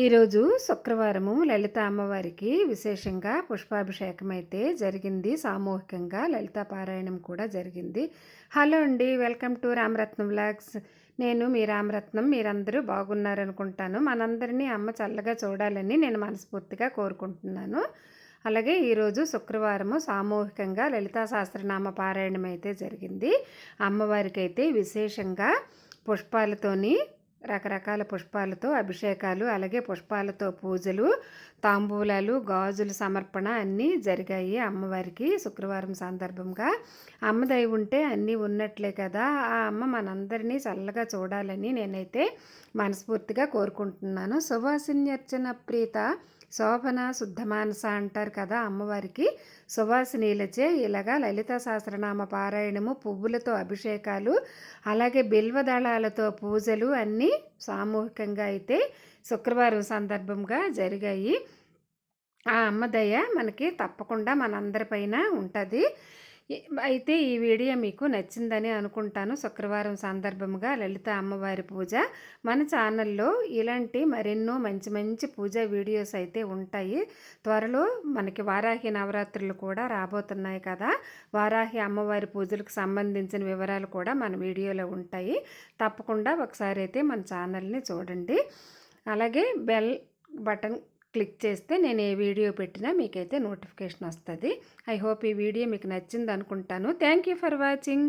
ఈరోజు శుక్రవారము లలిత అమ్మవారికి విశేషంగా పుష్పాభిషేకం అయితే జరిగింది. సామూహికంగా లలిత పారాయణం కూడా జరిగింది. హలో అండి వెల్కమ్ టు రామరత్నం వ్లాగ్స్. నేను మీ రామరత్నం మీరందరూ బాగున్నారనుకుంటాను. మనందరినీ అమ్మ చల్లగా చూడాలని నేను మనస్ఫూర్తిగా కోరుకుంటున్నాను. అలాగే ఈరోజు శుక్రవారము సామూహికంగా లలితా సహస్రనామ పారాయణం అయితే జరిగింది. అమ్మవారికి అయితే విశేషంగా పుష్పాలతోని రకరకాల పుష్పాలతో అభిషేకాలు అలాగే పుష్పాలతో పూజలు తాంబూలాలు గాజులు సమర్పణ అన్నీ జరిగాయి అమ్మవారికి శుక్రవారం సందర్భంగా. అమ్మ దయ ఉంటే అన్నీ ఉన్నట్లే కదా ఆ అమ్మ మనందరినీ చల్లగా చూడాలని నేనైతే మనస్ఫూర్తిగా కోరుకుంటున్నాను. సువాసిన్యర్చన ప్రీత. శోభన శుద్ధమానస అంటారు కదా అమ్మవారికి. సువాసినీలచే ఇలాగా లలిత సహస్రనామ పారాయణము పువ్వులతో అభిషేకాలు అలాగే బిల్వదళాలతో పూజలు అన్నీ సామూహికంగా అయితే శుక్రవారం సందర్భంగా జరిగాయి. ఆ అమ్మదయ్య మనకి తప్పకుండా మనందరిపైన ఉంటుంది. అయితే ఈ వీడియో మీకు నచ్చిందని అనుకుంటాను. శుక్రవారం సందర్భంగా లలిత అమ్మవారి పూజ. మన ఛానల్లో ఇలాంటి మరెన్నో మంచి మంచి పూజ వీడియోస్ అయితే ఉంటాయి. త్వరలో మనకి వారాహి నవరాత్రులు కూడా రాబోతున్నాయి కదా. వారాహి అమ్మవారి పూజలకు సంబంధించిన వివరాలు కూడా మన వీడియోలో ఉంటాయి. తప్పకుండా ఒకసారి అయితే మన ఛానల్ని చూడండి. అలాగే బెల్ బటన్ క్లిక్ చేస్తే నేను ఏ వీడియో పెట్టినా మీకైతే నోటిఫికేషన్ వస్తుంది. ఐ హోప్ ఈ వీడియో మీకు నచ్చింది అనుకుంటాను థ్యాంక్ యూ ఫర్ వాచింగ్.